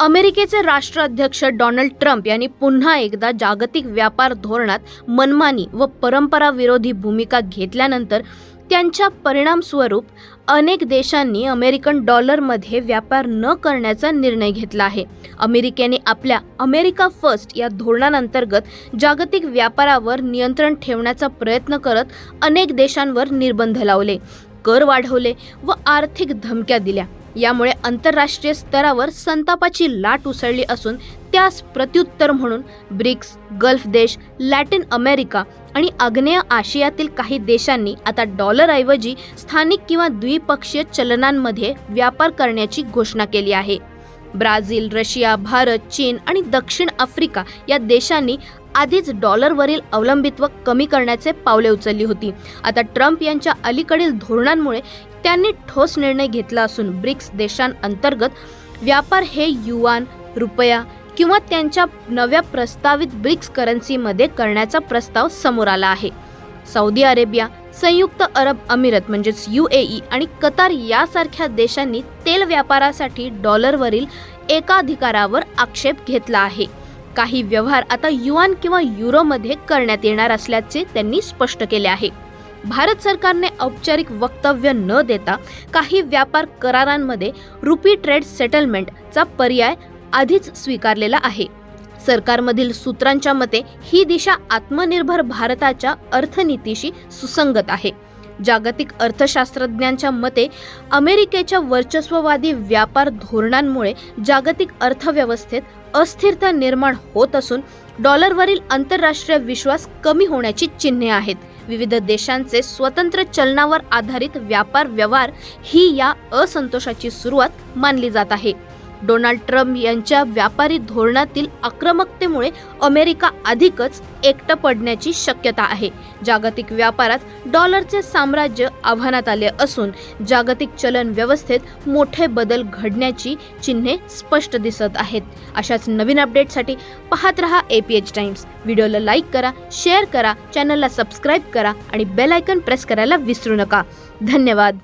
अमेरिकेचे राष्ट्राध्यक्ष Donald Trump यांनी पुन्हा एकदा जागतिक व्यापार धोरणात मनमानी व परंपरा विरोधी भूमिका घेतल्यानंतर त्यांच्या परिणामस्वरूप अनेक देशांनी अमेरिकन डॉलरमध्ये व्यापार न करण्याचा निर्णय घेतला आहे. अमेरिकेने आपल्या अमेरिका फर्स्ट या धोरणांतर्गत जागतिक व्यापारावर नियंत्रण ठेवण्याचा प्रयत्न करत अनेक देशांवर निर्बंध लावले कर वाढवले व आर्थिक धमक्या दिल्या. यामुळे आंतरराष्ट्रीय स्तरावर संतापाची लाट उसळली असून त्यास प्रत्युत्तर म्हणून ब्रिक्स गल्फ देश लॅटिन अमेरिका आणि आग्नेय आशियातील काही देशांनी आता डॉलरऐवजी स्थानिक किंवा द्विपक्षीय चलनांमध्ये व्यापार करण्याची घोषणा केली आहे. ब्राझील रशिया भारत चीन आणि दक्षिण आफ्रिका या देशांनी आधीच डॉलरवरील अवलंबित्व कमी करण्याचे पावले उचलली होती. आता ट्रम्प यांच्या अलीकडील धोरणांमुळे त्यांनी ठोस निर्णय घेतला असून ब्रिक्स देशांअंतर्गत व्यापार हे युवान रुपया किंवा त्यांच्या नव्या प्रस्तावित ब्रिक्स करन्सीमध्ये करण्याचा प्रस्ताव समोर आला आहे. सौदी अरेबिया संयुक्त अरब अमिरत म्हणजेच यू ए ई आणि कतार यासारख्या देशांनी तेल व्यापारासाठी डॉलरवरील एकाधिकारावर आक्षेप घेतला आहे. काही व्यवहार आता युआन किंवा युरोमध्ये करण्यात येणार असल्याचे त्यांनी स्पष्ट केले आहे. भारत सरकारने औपचारिक वक्तव्य न देता काही व्यापार करारांमध्ये रुपी ट्रेड सेटलमेंटचा पर्याय आधीच स्वीकारलेला आहे. सरकारमधील सूत्रांच्या मते ही दिशा आत्मनिर्भर भारताच्या अर्थनीतीशी सुसंगत आहे. जागतिक अर्थशास्त्रज्ञांच्या मते अमेरिकेच्या वर्चस्ववादी व्यापार धोरणांमुळे जागतिक अर्थव्यवस्थेत अस्थिरता निर्माण होत असून डॉलरवरील आंतरराष्ट्रीय विश्वास कमी होण्याची चिन्हे आहेत. विविध देशांचे स्वतंत्र चलनावर आधारित व्यापार व्यवहार ही या असंतोषाची सुरुवात मानली जात आहे. डोनाल्ड ट्रम्प यांच्या व्यापारी धोरणातील आक्रमकतेमुळे अमेरिका अधिकच एकटं पडण्याची शक्यता आहे. जागतिक व्यापारात डॉलरचे साम्राज्य आव्हानात आले असून जागतिक चलन व्यवस्थेत मोठे बदल घडण्याची चिन्हे स्पष्ट दिसत आहेत. अशाच नवीन अपडेटसाठी पाहत रहा ए पी एच टाइम्स व्हिडिओला लाईक करा शेअर करा चॅनलला सबस्क्राईब करा आणि बेल आयकन प्रेस करायला विसरू नका. धन्यवाद.